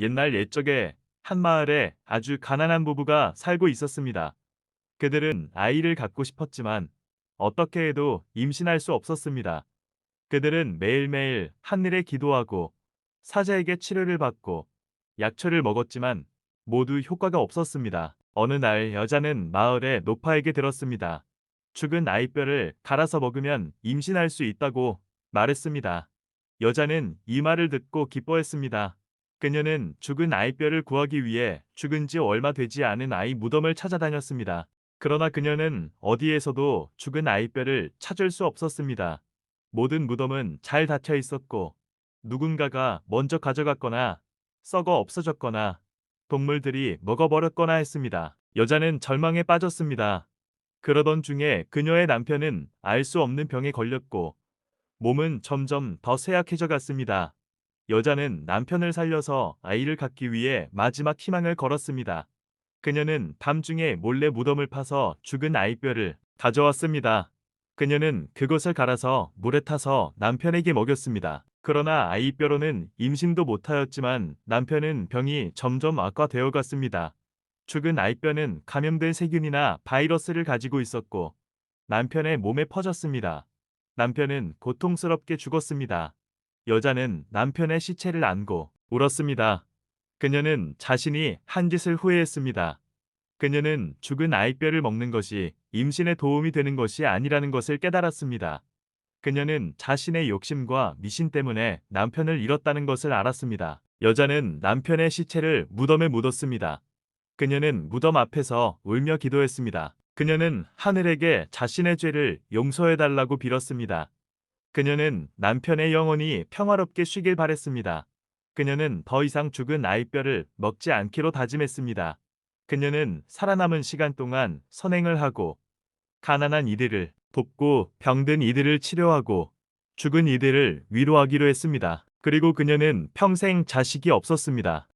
옛날 옛적에 한 마을에 아주 가난한 부부가 살고 있었습니다. 그들은 아이를 갖고 싶었지만 어떻게 해도 임신할 수 없었습니다. 그들은 매일매일 하늘에 기도하고 사자에게 치료를 받고 약초를 먹었지만 모두 효과가 없었습니다. 어느 날 여자는 마을의 노파에게 들었습니다. 죽은 아이뼈를 갈아서 먹으면 임신할 수 있다고 말했습니다. 여자는 이 말을 듣고 기뻐했습니다. 그녀는 죽은 아이뼈를 구하기 위해 죽은 지 얼마 되지 않은 아이 무덤을 찾아다녔습니다. 그러나 그녀는 어디에서도 죽은 아이뼈를 찾을 수 없었습니다. 모든 무덤은 잘 닫혀 있었고 누군가가 먼저 가져갔거나 썩어 없어졌거나 동물들이 먹어버렸거나 했습니다. 여자는 절망에 빠졌습니다. 그러던 중에 그녀의 남편은 알 수 없는 병에 걸렸고 몸은 점점 더 쇠약해져 갔습니다. 여자는 남편을 살려서 아이를 갖기 위해 마지막 희망을 걸었습니다. 그녀는 밤중에 몰래 무덤을 파서 죽은 아이뼈를 가져왔습니다. 그녀는 그것을 갈아서 물에 타서 남편에게 먹였습니다. 그러나 아이뼈로는 임신도 못하였지만 남편은 병이 점점 악화되어 갔습니다. 죽은 아이뼈는 감염된 세균이나 바이러스를 가지고 있었고 남편의 몸에 퍼졌습니다. 남편은 고통스럽게 죽었습니다. 여자는 남편의 시체를 안고 울었습니다. 그녀는 자신이 한 짓을 후회했습니다. 그녀는 죽은 아이뼈를 먹는 것이 임신에 도움이 되는 것이 아니라는 것을 깨달았습니다. 그녀는 자신의 욕심과 미신 때문에 남편을 잃었다는 것을 알았습니다. 여자는 남편의 시체를 무덤에 묻었습니다. 그녀는 무덤 앞에서 울며 기도했습니다. 그녀는 하늘에게 자신의 죄를 용서해달라고 빌었습니다. 그녀는 남편의 영혼이 평화롭게 쉬길 바랬습니다. 그녀는 더 이상 죽은 아이뼈를 먹지 않기로 다짐했습니다. 그녀는 살아남은 시간 동안 선행을 하고 가난한 이들을 돕고 병든 이들을 치료하고 죽은 이들을 위로하기로 했습니다. 그리고 그녀는 평생 자식이 없었습니다.